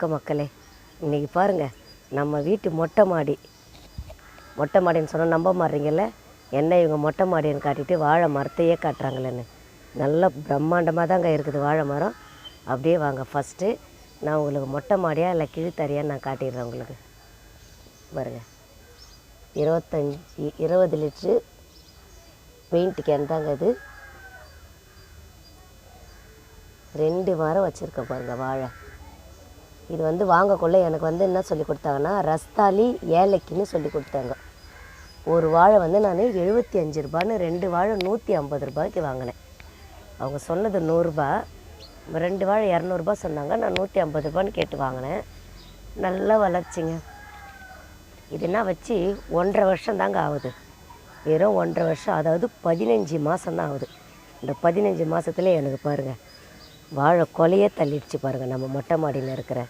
வணக்கம் மக்களே. இன்றைக்கி பாருங்கள் நம்ம வீட்டு மொட்டை மாடி. மொட்டை மாடின்னு சொன்னால் நம்ப மாட்டீங்கல்ல என்ன இவங்க மொட்டை மாடின்னு காட்டிட்டு வாழை மரத்தையே காட்டுறாங்களேன்னு. நல்ல பிரம்மாண்டமாக தாங்க இருக்குது வாழை மரம். அப்படியே வாங்க ஃபஸ்ட்டு நான் உங்களுக்கு மொட்டை மாடியா இல்லை கீழ்த்தறியான்னு நான் காட்டிடுறேன் உங்களுக்கு. பாருங்க. இருபத்தஞ்சி இருபது லிட்ரு பெயிண்ட் கேன் தாங்க இது. ரெண்டு மரம் வச்சுருக்கேன் பாருங்கள் வாழை. இது வந்து வாங்கக்குள்ளே எனக்கு வந்து என்ன சொல்லி கொடுத்தாங்கன்னா ரஸ்தாலி ஏலக்கின்னு சொல்லி கொடுத்தாங்க. ஒரு வாழை வந்து நான் எழுபத்தி அஞ்சு ரூபான்னு ரெண்டு வாழை நூற்றி ஐம்பது ரூபாய்க்கு வாங்கினேன். அவங்க சொன்னது நூறுரூபா ரெண்டு வாழை இரநூறுபா சொன்னாங்க நான் நூற்றி ஐம்பது ரூபான்னு கேட்டு வாங்கினேன். நல்லா வளர்ச்சிங்க. இது என்ன வச்சு? ஒன்றரை வருஷம் தாங்க ஆகுது. வெறும் ஒன்றரை வருஷம் அதாவது பதினஞ்சு மாதம் தான் ஆகுது. இந்த பதினஞ்சு மாதத்துல எனக்கு பாருங்கள் வாழை கொலையே தள்ளிடுச்சு பாருங்கள் நம்ம மொட்டை மாடியில் இருக்கிற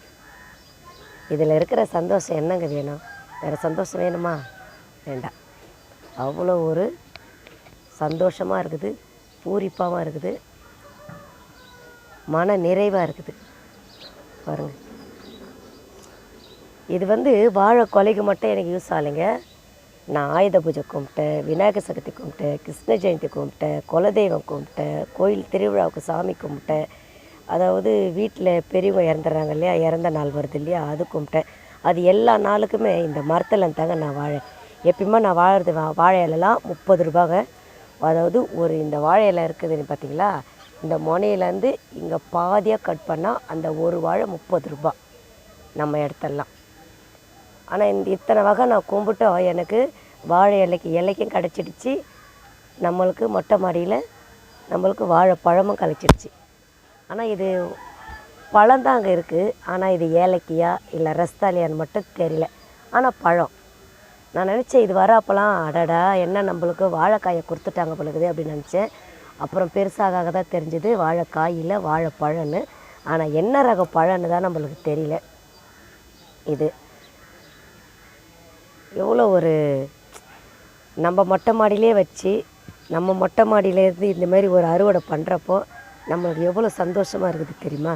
இதில் இருக்கிற சந்தோஷம் என்னங்க வேணும்? வேறு சந்தோஷம் வேணுமா? வேண்டாம். அவ்வளோ ஒரு சந்தோஷமாக இருக்குது பூரிப்பாகவும் இருக்குது மன நிறைவாக இருக்குது. பாருங்கள் இது வந்து வாழை கொலைக்கு மட்டும் எனக்கு யூஸ் ஆகலைங்க. நான் ஆயுத பூஜை கும்பிட்டேன் விநாயகர் சதுர்த்தி கும்பிட்டேன் கிருஷ்ண ஜெயந்தி கும்பிட்டேன் குலதெய்வம் கும்பிட்டேன் கோயில் திருவிழாவுக்கு சாமி கும்பிட்டேன் அதாவது வீட்டில் பெரியவங்க இறந்துடுறாங்க இல்லையா? இறந்த நாள் வருது இல்லையா? அது கும்பிட்டேன். அது எல்லா நாளுக்குமே இந்த மரத்தில் தாங்க நான் வாழை எப்பயுமே நான் வாழறது வா- வாழை இலலாம் முப்பது ரூபாங்க. அதாவது ஒரு இந்த வாழை இலை இருக்குதுன்னு பார்த்தீங்களா? இந்த முனையிலேருந்து இங்கே பாதியாக கட் பண்ணால் அந்த ஒரு வாழை முப்பது ரூபா நம்ம இடத்தெல்லாம். ஆனால் இந்த இத்தனை வகை நான் கும்பிட்டோம். எனக்கு வாழை இலைக்கு இலைக்கும் கிடச்சிடுச்சு. நம்மளுக்கு மொட்டை மாடியில் நம்மளுக்கு வாழைப்பழமும் கிடச்சிடுச்சு ஆனால் இது பழம் தான் அங்கே இருக்குது ஆனால் இது ஏலக்கியா இல்லை ரஸ்தாலியான்னு மட்டும் தெரியல. ஆனால் பழம். நான் நினச்சேன் இது வர அப்போலாம் அடடா என்ன நம்மளுக்கு வாழைக்காயை கொடுத்துட்டாங்க பொழுது அப்படின்னு நினச்சேன். அப்புறம் பெருசாக தான் தெரிஞ்சுது வாழைக்காய் இல்லை வாழைப்பழம்னு. ஆனால் என்ன ரக பழம்னு தான் நம்மளுக்கு தெரியல. இது எவ்வளோ ஒரு நம்ம மொட்டை மாடியிலே வச்சு நம்ம மொட்டை மாடியிலேருந்து இந்த மாதிரி ஒரு அறுவடை பண்ணுறப்போ நம்மளுக்கு எவ்வளோ சந்தோஷமாக இருக்குது தெரியுமா?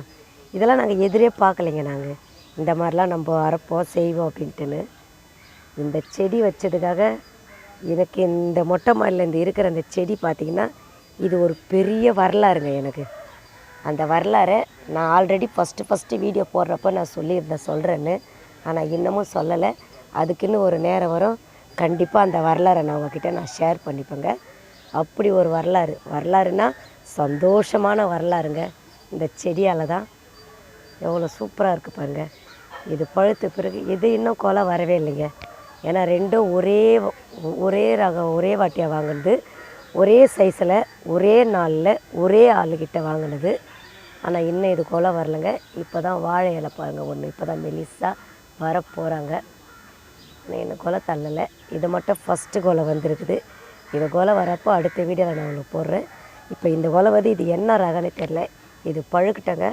இதெல்லாம் நாங்கள் எதிரே பார்க்கலைங்க நாங்கள் இந்த மாதிரிலாம் நம்ம அரைப்போம் செய்வோம் அப்படின்ட்டுன்னு. இந்த செடி வச்சதுக்காக எனக்கு இந்த மொட்டை மாடியில் இந்த இருக்கிற அந்த செடி பார்த்திங்கன்னா இது ஒரு பெரிய வரலாறுங்க எனக்கு. அந்த வரலாறை நான் ஆல்ரெடி ஃபஸ்ட்டு ஃபஸ்ட்டு வீடியோ போடுறப்ப நான் சொல்லியிருந்தேன் சொல்கிறேன்னு ஆனால் இன்னமும் சொல்லலை. அதுக்குன்னு ஒரு நேரம் வரும். கண்டிப்பாக அந்த வரலாறை நான் உங்ககிட்ட நான் ஷேர் பண்ணிப்பேங்க. அப்படி ஒரு வரலாறு. வரலாறுனா சந்தோஷமான வரலாறுங்க. இந்த செடியால் தான் எவ்வளோ சூப்பராக இருக்குது பாருங்க. இது பழுத்த பிறகு இது இன்னும் கொலை வரவே இல்லைங்க. ஏன்னா ரெண்டும் ஒரே ஒரே ரகம் ஒரே வாட்டியாக வாங்கினது. ஒரே சைஸில் ஒரே நாளில் ஒரே ஆளுகிட்ட வாங்கினது. ஆனால் இன்னும் இது கொலை வரலைங்க. இப்போ தான் வாழை இலை பாருங்கள் ஒன்று இப்போ தான் மெலிசாக வர போகிறாங்க இன்னும் கொலை தள்ளலை. இது மட்டும் ஃபஸ்ட்டு கொலை வந்திருக்குது. இது கொலை வரப்போ அடுத்த வீடியோவில் நான் உங்களுக்கு போடுறேன். இப்போ இந்த கொலை வந்து இது என்ன ரகம்னு தெரில இது பழுக்கிட்டங்க.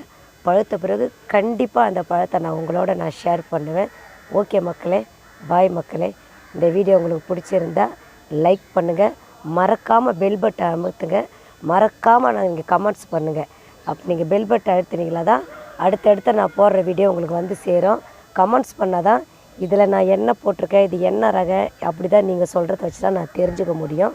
பழுத்த பிறகு கண்டிப்பாக அந்த பழத்தை நான் உங்களோட நான் ஷேர் பண்ணுவேன். ஓகே மக்களே பாய் மக்களே. இந்த வீடியோ உங்களுக்கு பிடிச்சிருந்தா லைக் பண்ணுங்கள் மறக்காமல் பெல் பட்டை அமுத்துங்க. மறக்காமல் நான் இங்கே கமெண்ட்ஸ் பண்ணுங்கள் அப்போ நீங்கள் பெல் பட்டை அழுத்தினீங்களா தான் அடுத்தடுத்து நான் போடுற வீடியோ உங்களுக்கு வந்து சேரும். கமெண்ட்ஸ் பண்ணால் தான் இதில் நான் என்ன போட்டிருக்கேன் இது என்ன ரக அப்படி தான் நீங்கள் சொல்கிறத வச்சு தான் நான் தெரிஞ்சுக்க முடியும்.